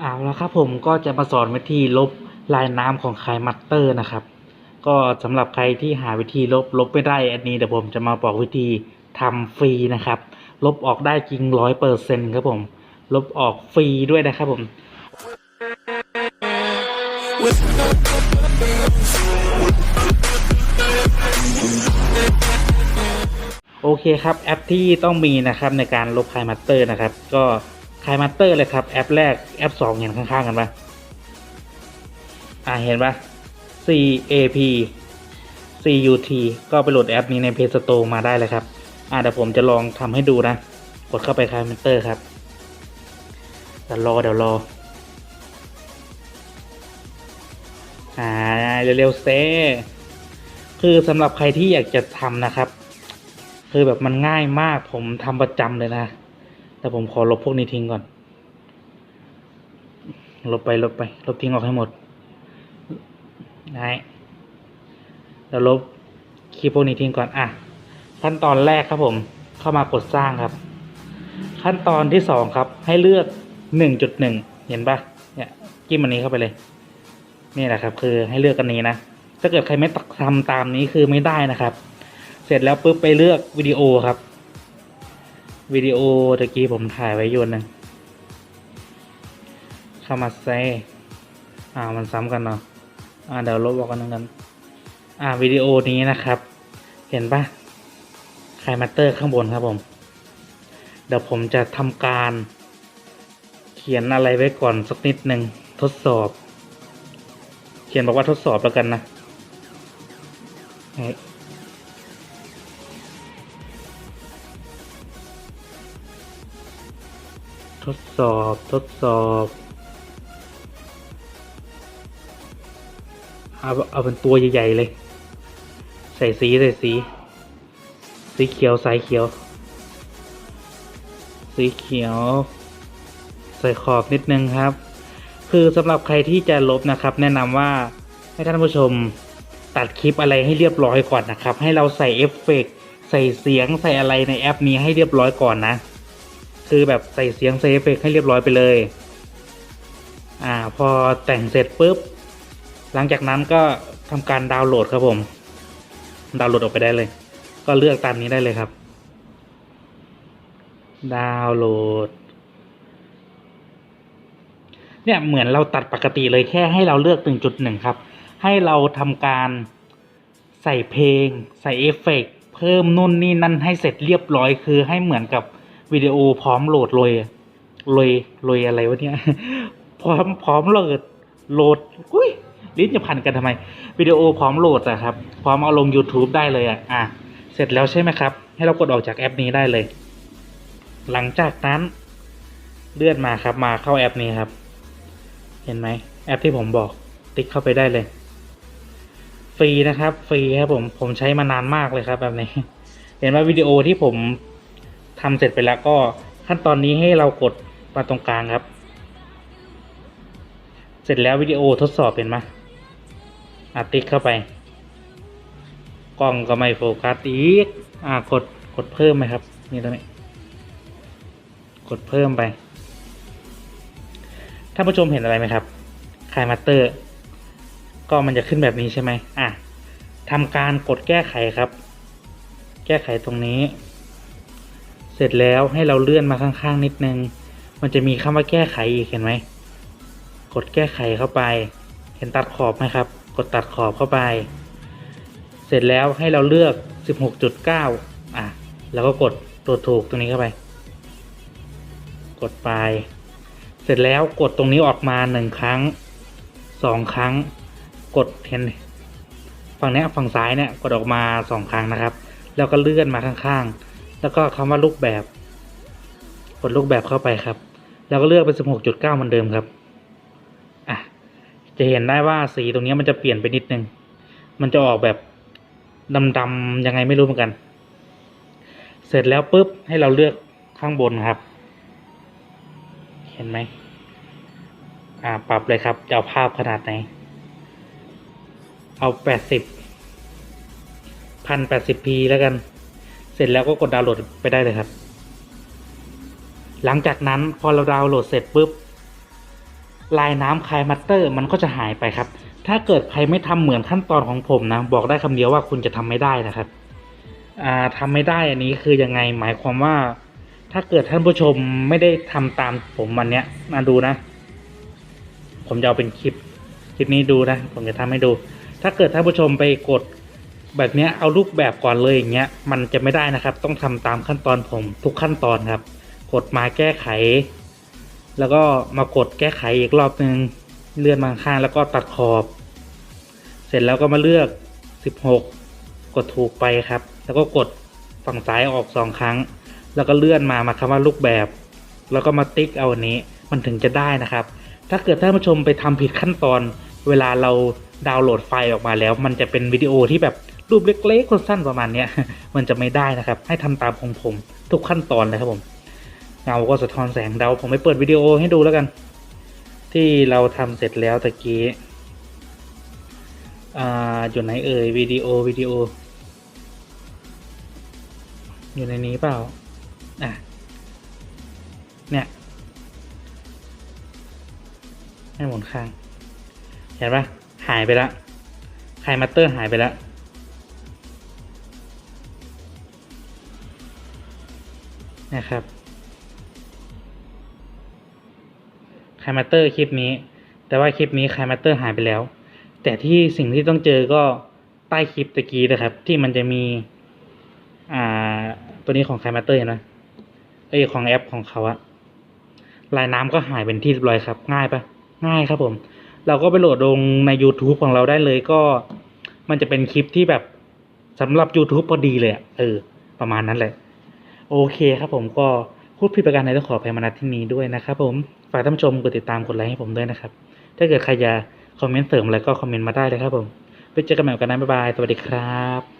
เอาละครับผมก็จะมาสอนวิธีลบลายน้ำของคายมัตเตอร์นะครับ ก็สำหรับใครที่หาวิธีลบลบไม่ได้อันนี้เดี๋ยวผมจะมาบอกวิธีทำฟรีนะครับ ลบออกได้จริงร้อยเปอร์เซ็นครับผม ลบออกฟรีด้วยนะครับผมโอเคครับแอปที่ต้องมีนะครับในการลบคายมัตเตอร์นะครับ ก็ คายมัตเตอร์เลยครับ แอปแรกแอปสองเห็นข้างๆกันปะอ่าเห็นปะ C A P C U T ก็ไปโหลดแอปนี้ใน Play Store มาได้เลยครับ อ่าเดี๋ยวผมจะลองทำให้ดูนะ กดเข้าไปคายมัตเตอร์ครับเดี๋ยวรอเดี๋ยวรอ อ่าเร็วๆเซคือสำหรับใครที่อยากจะทำนะครับ คือแบบมันง่ายมากผมทำประจำเลยนะ แต่ผมขอลบพวกนี้ทิ้งก่อน ลบไปลบไป ลบทิ้งออกให้หมดได้แล้วลบคลิปพวกนี้ทิ้งก่อน อะ ขั้นตอนแรกครับผม เข้ามากดสร้างครับ ขั้นตอนที่สองครับ ให้เลือกหนึ่งจุดหนึ่ง เห็นปะเนี่ยจิ้มอันนี้เข้าไปเลย นี่แหละครับ คือให้เลือกกันนี้นะ ถ้าเกิดใครไม่ทำตามนี้คือไม่ได้นะครับ เสร็จแล้วปุ๊บไปเลือกวิดีโอครับ วิดีโอตะกี้ผมถ่ายไว้ยนหนึ่งเข้ามาเซอ่ามันซ้ำกันเนาะอ่าเดี๋ยวลบออกกันหนึ่งกัน อ่าวิดีโอนี้นะครับ เห็นปะไคายมัตเตอร์ข้างบนครับผม เดี๋ยวผมจะทำการ เขียนอะไรไว้ก่อนสักนิดหนึ่งทดสอบ เขียนบอกว่าทดสอบแล้วกันนะ ทดสอบทดสอบเอาเอาเป็นตัวใหญ่ๆเลย ใส่สีใส่สี สีเขียวสายเขียว สีเขียว ใส่ขอบนิดนึงครับ คือสำหรับใครที่จะลบนะครับ แนะนำว่าให้ท่านผู้ชมตัดคลิปอะไรให้เรียบร้อยก่อนนะครับ ให้เราใส่เอฟเฟกต์ใส่เสียงใส่อะไรในแอปนี้ให้เรียบร้อยก่อนนะ คือแบบใส่เสียงใส่เอฟเฟกต์ให้เรียบร้อยไปเลย อ่า พอแต่งเสร็จปุ๊บ หลังจากนั้นก็ทำการดาวน์โหลดครับผม ดาวน์โหลดออกไปได้เลย ก็เลือกตามนี้ได้เลยครับ ดาวน์โหลด เนี่ยเหมือนเราตัดปกติเลยแค่ให้เราเลือกหนึ่งจุดหนึ่งครับ ให้เราทำการใส่เพลง ใส่เอฟเฟกต์เพิ่มนู่นนี่นั่นให้เสร็จเรียบร้อยคือให้เหมือนกับ วิดีโอพร้อมโหลดเลยเลยเลยอะไรวะเนี่ย พร้อมพร้อมโหลดโหลดอุ้ยลิ้นจะพันกันทำไม วิดีโอพร้อมโหลดอะครับ พร้อมเอาลง YouTube ได้เลยอะอะ เสร็จแล้วใช่ไหมครับ ให้เรากดออกจากแอปนี้ได้เลย หลังจากนั้น เลื่อนมาครับมาเข้าแอปนี้ครับ เห็นไหมแอปที่ผมบอก ติ๊กเข้าไปได้เลย ฟรีนะครับ ฟรีครับผมผมใช้มานานมากเลยครับแบบนี้ เห็นว่าวิดีโอที่ผม ทำเสร็จไปแล้วก็ขั้นตอนนี้ให้เรากดมาตรงกลางครับ เสร็จแล้ววิดีโอทดสอบเห็นไหมอะติ๊กเข้าไป กล้องก็ไม่โฟกัสอีกอ่ากดกดเพิ่มไหมครับ นี่ตรงนี้ กดเพิ่มไปท่านผู้ชมเห็นอะไรไหมครับคายมาสเตอร์ ก็มันจะขึ้นแบบนี้ใช่ไหมอะทำการกดแก้ไขครับ แก้ไขตรงนี้ เสร็จแล้วให้เราเลื่อนมาข้างๆนิดนึง มันจะมีคำว่าแก้ไขอีกเห็นไหม กดแก้ไขเข้าไป เห็นตัดขอบไหมครับ กดตัดขอบเข้าไป เสร็จแล้วให้เราเลือก 16.9 อะ แล้วก็กดตัวถูกตรงนี้เข้าไป กดไป เสร็จแล้วกดตรงนี้ออกมาหนึ่งครั้งสองครั้ง กดเห็นฝั่งนี้ฝั่งซ้ายเนี่ยกดออกมาสองครั้งนะครับ แล้วก็เลื่อนมาข้างๆ แล้วก็คำว่ารูปแบบ กดรูปแบบเข้าไปครับ แล้วก็เลือกเป็น 16.9เหมือนเดิมครับอะจะเห็นได้ว่าสีตรงนี้มันจะเปลี่ยนไปนิดนึง มันจะออกแบบดำๆยังไงไม่รู้เหมือนกัน เสร็จแล้วปุ๊บให้เราเลือกข้างบนครับ เห็นไหมอ่าปรับเลยครับจะเอาภาพขนาดไหน เอาแปดสิบพันแปดสิบพีแล้วกัน เสร็จแล้วก็กดดาวน์โหลดไปได้เลยครับ หลังจากนั้นพอเราดาวน์โหลดเสร็จปุ๊บลายน้ำคลายมัตเตอร์มันก็จะหายไปครับ ถ้าเกิดใครไม่ทำเหมือนขั้นตอนของผมนะ บอกได้คำเดียวว่าคุณจะทำไม่ได้นะครับอ่าทำไม่ได้อันนี้คือยังไงหมายความว่า ถ้าเกิดท่านผู้ชมไม่ได้ทำตามผมวันเนี้ยมาดูนะ ผมจะเอาเป็นคลิปคลิปนี้ดูนะ ผมจะทำให้ดู ถ้าเกิดท่านผู้ชมไปกด แบบเนี้ยเอารูปแบบก่อนเลยอย่างเงี้ยมันจะไม่ได้นะครับ ต้องทำตามขั้นตอนผมทุกขั้นตอนครับ กดมาแก้ไข แล้วก็มากดแก้ไขอีกรอบหนึ่งเลื่อนมาข้างแล้วก็ตัดขอบ เสร็จแล้วก็มาเลือก 16 กดถูกไปครับ แล้วก็กดฝั่งซ้ายออกสองครั้ง แล้วก็เลื่อนมามาคำว่ารูปแบบ แล้วก็มาติ๊กเอาอันนี้มันถึงจะได้นะครับ ถ้าเกิดท่านผู้ชมไปทำผิดขั้นตอน เวลาเราดาวน์โหลดไฟล์ออกมาแล้ว มันจะเป็นวิดีโอที่แบบ รูปเล็กๆสั้นๆประมาณเนี้ยมันจะไม่ได้นะครับ ให้ทำตามของผมทุกขั้นตอนเลยครับผมเงาก็สะท้อนแสงเดาผมไปเปิดวิดีโอให้ดูแล้วกัน ที่เราทำเสร็จแล้วตะกี้อ่าอยู่ไหนเอ่ยวิดีโอวิดีโอ อยู่ในนี้เปล่าอะเนี่ยให้หมุนข้าง เห็นปะหายไปละไคมัตเตอร์หายไปละ นะครับไคมาเตอร์คลิปนี้ แต่ว่าคลิปนี้ไคมาเตอร์หายไปแล้ว แต่ที่สิ่งที่ต้องเจอก็ใต้คลิปตะกี้นะครับ ที่มันจะมี อ่า ตัวนี้ของไคมาเตอร์เห็นไหมเอ้ยของแอปของเขาอะลายน้ำก็หายเป็นที่เรียบร้อยครับ ง่ายปะง่ายครับผม เราก็ไปโหลดลงใน YouTube ของเราได้เลยก็ มันจะเป็นคลิปที่แบบสำหรับ YouTube พอดีเลยอะเออ ประมาณนั้นแหละ โอเคครับผมก็พูดผิดประการใดต้องขออภัยมาณที่นี้ด้วยนะครับผมฝากท่านผู้ชมกดติดตามกดไลค์ให้ผมด้วยนะครับ ถ้าเกิดใครอยากคอมเมนต์เสริมอะไรก็คอมเมนต์มาได้เลยครับผมไปเจอกันใหม่กันนะบ๊ายบาย สวัสดีครับ